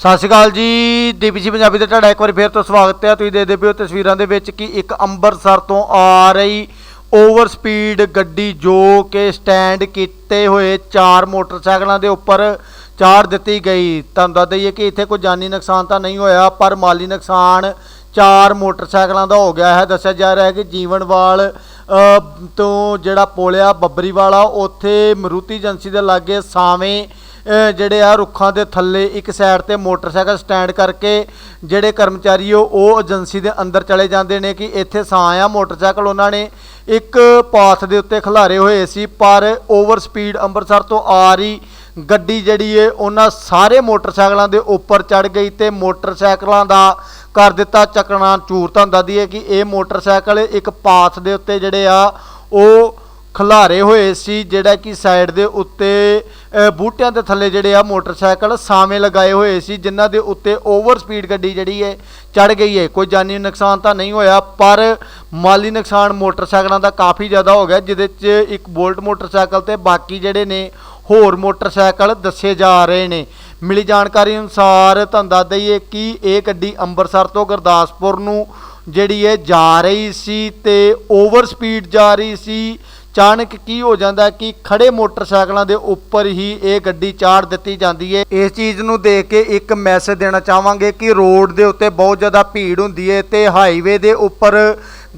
ਸਤਿ ਸ਼੍ਰੀ ਅਕਾਲ ਜੀ ਡੀਪੀਸੀ ਪੰਜਾਬੀ ਤੇ ਤੁਹਾਡਾ ਇੱਕ ਵਾਰੀ ਫੇਰ ਤੋਂ ਸਵਾਗਤ ਹੈ। ਤੁਸੀਂ ਦੇਖਦੇ ਪਏ ਹੋ ਤਸਵੀਰਾਂ ਦੇ ਵਿੱਚ ਕਿ ਇੱਕ ਅੰਮ੍ਰਿਤਸਰ ਤੋਂ ਆ ਰਹੀ ਓਵਰ ਸਪੀਡ ਗੱਡੀ ਜੋ ਕਿ ਸਟੈਂਡ ਕੀਤੇ ਹੋਏ ਚਾਰ ਮੋਟਰਸਾਈਕਲਾਂ ਦੇ ਉੱਪਰ ਚਾੜ ਦਿੱਤੀ ਗਈ। ਤੁਹਾਨੂੰ ਦੱਸ ਦਈਏ ਕਿ ਇੱਥੇ ਕੋਈ ਜਾਨੀ ਨੁਕਸਾਨ ਤਾਂ ਨਹੀਂ ਹੋਇਆ ਪਰ ਮਾਲੀ ਨੁਕਸਾਨ ਚਾਰ ਮੋਟਰਸਾਈਕਲਾਂ ਦਾ ਹੋ ਗਿਆ ਹੈ। ਦੱਸਿਆ ਜਾ ਰਿਹਾ ਹੈ ਕਿ ਜੀਵਨਵਾਲ ਅ, ਤੋਂ ਜਿਹੜਾ ਪੋਲਿਆ ਬੱਬਰੀਵਾਲਾ ਉੱਥੇ ਮਰੂਤੀ ਏਜੰਸੀ ਦੇ ਲਾਗੇ ਸਾਵੇਂ ਜਿਹੜੇ ਆ ਰੁੱਖਾਂ ਦੇ ਥੱਲੇ ਇੱਕ ਸਾਈਡ ਤੇ ਮੋਟਰਸਾਈਕਲ ਸਟੈਂਡ ਕਰਕੇ ਜਿਹੜੇ ਕਰਮਚਾਰੀ ਉਹ ਉਹ ਏਜੰਸੀ ਦੇ ਅੰਦਰ ਚਲੇ ਜਾਂਦੇ ਨੇ ਕਿ ਇੱਥੇ ਸਾਂ ਆ ਮੋਟਰਸਾਈਕਲ ਉਹਨਾਂ ਨੇ। ਇੱਕ ਪਾਥ ਦੇ ਉੱਤੇ ਖਿਲਾਰੇ ਹੋਏ ਸੀ, ਪਰ ਓਵਰ ਸਪੀਡ ਅੰਮ੍ਰਿਤਸਰ ਤੋਂ ਆ ਰਹੀ ਗੱਡੀ ਜਿਹੜੀ ਏ, ਉਹਨਾਂ ਸਾਰੇ ਮੋਟਰਸਾਈਕਲਾਂ ਦੇ ਉੱਪਰ ਚੜ ਗਈ ਤੇ ਮੋਟਰਸਾਈਕਲਾਂ ਦਾ ਕਰ ਦਿੱਤਾ ਚੱਕਣਾ ਚੂਰ ਤੁਹਾਨੂੰ ਦੱਸਦੀ ਹੈ ਕਿ ਇਹ ਮੋਟਰਸਾਈਕਲ ਇੱਕ ਪਾਥ ਦੇ ਉੱਤੇ ਜਿਹੜੇ ਆ, ਉਹ ਖਿਲਾਰੇ ਹੋਏ ਸੀ, ਜਿਹੜਾ ਕਿ ਸਾਈਡ ਦੇ ਉੱਤੇ ਬੂਟਿਆਂ ਦੇ ਥੱਲੇ ਜਿਹੜੇ ਆ ਮੋਟਰਸਾਈਕਲ ਸਾਵੇਂ ਲਗਾਏ ਹੋਏ ਸੀ, ਜਿਨ੍ਹਾਂ ਦੇ ਉੱਤੇ ਓਵਰ ਸਪੀਡ ਗੱਡੀ ਜਿਹੜੀ ਹੈ ਚੜ ਗਈ ਹੈ ਕੋਈ ਜਾਨੀ ਨੁਕਸਾਨ ਤਾਂ ਨਹੀਂ ਹੋਇਆ, ਪਰ ਮਾਲੀ ਨੁਕਸਾਨ ਮੋਟਰਸਾਈਕਲਾਂ ਦਾ ਕਾਫੀ ਜ਼ਿਆਦਾ ਹੋ ਗਿਆ, ਜਿਹਦੇ 'ਚ ਇੱਕ ਬੋਲਟ ਮੋਟਰਸਾਈਕਲ ਤੇ ਬਾਕੀ ਜਿਹੜੇ ਨੇ, ਹੋਰ ਮੋਟਰਸਾਈਕਲ ਦੱਸੇ ਜਾ ਰਹੇ ਨੇ। ਮਿਲੀ ਜਾਣਕਾਰੀ ਅਨੁਸਾਰ ਤੁਹਾਨੂੰ ਦੱਸ ਦਈਏ ਕਿ ਇਹ ਗੱਡੀ ਅੰਮ੍ਰਿਤਸਰ ਤੋਂ ਗੁਰਦਾਸਪੁਰ ਨੂੰ ਜਿਹੜੀ ਹੈ ਜਾ ਰਹੀ ਸੀ ਤੇ ਓਵਰ ਸਪੀਡ ਜਾ ਰਹੀ ਸੀ। ਅਚਾਨਕ ਕੀ ਹੋ ਜਾਂਦਾ ਕਿ ਖੜੇ ਮੋਟਰਸਾਈਕਲਾਂ ਦੇ ਉੱਪਰ ਹੀ ਇਹ ਗੱਡੀ ਚਾੜ ਦਿੱਤੀ ਜਾਂਦੀ ਹੈ। ਇਸ ਚੀਜ਼ ਨੂੰ ਦੇਖ ਕੇ ਇੱਕ ਮੈਸੇਜ ਦੇਣਾ ਚਾਹਾਂਗੇ ਕਿ ਰੋਡ ਦੇ ਉੱਤੇ ਬਹੁਤ ਜ਼ਿਆਦਾ ਭੀੜ ਹੁੰਦੀ ਹੈ ਤੇ ਹਾਈਵੇ ਦੇ ਉੱਪਰ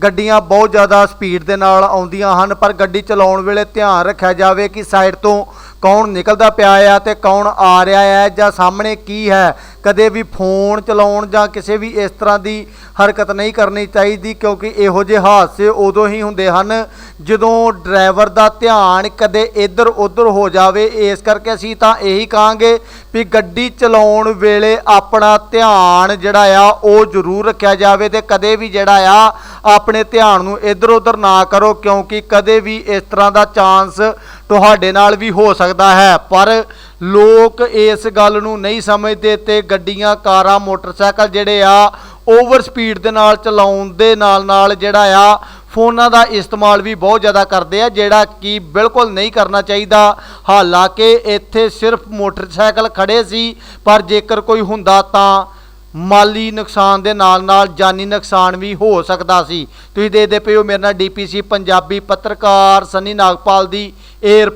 ਗੱਡੀਆਂ ਬਹੁਤ ਜ਼ਿਆਦਾ ਸਪੀਡ ਦੇ ਨਾਲ ਆਉਂਦੀਆਂ ਹਨ, ਪਰ ਗੱਡੀ ਚਲਾਉਣ ਵੇਲੇ ਧਿਆਨ ਰੱਖਿਆ ਜਾਵੇ ਕਿ ਸਾਈਡ ਤੋਂ ਕੌਣ ਨਿਕਲਦਾ ਪਿਆ ਆ ਤੇ ਕੌਣ ਆ ਰਿਹਾ ਹੈ ਜਾਂ ਸਾਹਮਣੇ ਕੀ ਹੈ? ਕਦੇ ਵੀ ਫੋਨ ਚਲਾਉਣ ਜਾਂ ਕਿਸੇ ਵੀ ਇਸ ਤਰ੍ਹਾਂ ਦੀ ਹਰਕਤ ਨਹੀਂ ਕਰਨੀ ਚਾਹੀਦੀ, ਕਿਉਂਕਿ ਇਹੋ ਜਿਹੇ ਹਾਦਸੇ ਉਦੋਂ ਹੀ ਹੁੰਦੇ ਹਨ ਜਦੋਂ ਡਰਾਈਵਰ ਦਾ ਧਿਆਨ ਕਦੇ ਇੱਧਰ ਉੱਧਰ ਹੋ ਜਾਵੇ। ਇਸ ਕਰਕੇ ਅਸੀਂ ਤਾਂ ਇਹੀ ਕਹਾਂਗੇ ਵੀ ਗੱਡੀ ਚਲਾਉਣ ਵੇਲੇ ਆਪਣਾ ਧਿਆਨ ਜਿਹੜਾ ਆ, ਉਹ ਜ਼ਰੂਰ ਰੱਖਿਆ ਜਾਵੇ ਤੇ ਕਦੇ ਵੀ ਜਿਹੜਾ ਆ, ਆਪਣੇ ਧਿਆਨ ਨੂੰ ਇੱਧਰ ਉੱਧਰ ਨਾ ਕਰੋ, ਕਿਉਂਕਿ ਕਦੇ ਵੀ ਇਸ ਤਰ੍ਹਾਂ ਦਾ ਚਾਂਸ ਤੁਹਾਡੇ ਨਾਲ ਵੀ ਹੋ ਸਕਦਾ ਹੈ, ਪਰ ਲੋਕ ਇਸ ਗੱਲ ਨੂੰ ਨਹੀਂ ਸਮਝਦੇ ਤੇ ਗੱਡੀਆਂ, ਕਾਰਾਂ, ਮੋਟਰਸਾਈਕਲ ਜਿਹੜੇ ਆ, ਓਵਰ ਸਪੀਡ ਦੇ ਨਾਲ ਚਲਾਉਣ ਦੇ ਨਾਲ ਨਾਲ ਜਿਹੜਾ ਆ, ਫੋਨਾਂ ਦਾ ਇਸਤੇਮਾਲ ਵੀ ਬਹੁਤ ਜ਼ਿਆਦਾ ਕਰਦੇ ਆ, ਜਿਹੜਾ ਕਿ ਬਿਲਕੁਲ ਨਹੀਂ ਕਰਨਾ ਚਾਹੀਦਾ। ਹਾਲਾਂਕਿ ਇੱਥੇ ਸਿਰਫ ਮੋਟਰਸਾਈਕਲ ਖੜੇ ਸੀ, ਪਰ ਜੇਕਰ ਕੋਈ ਹੁੰਦਾ ਤਾਂ ਮਾਲੀ ਨੁਕਸਾਨ ਦੇ ਨਾਲ ਨਾਲ ਜਾਨੀ ਨੁਕਸਾਨ ਵੀ ਹੋ ਸਕਦਾ ਸੀ। ਤੁਸੀਂ ਦੇਖਦੇ ਪਏ ਹੋ, ਮੇਰੇ ਨਾਲ ਡੀਪੀਸੀ ਪੰਜਾਬੀ ਪੱਤਰਕਾਰ ਸਨੀ ਨਾਗਪਾਲ ਦੀ ਇਹ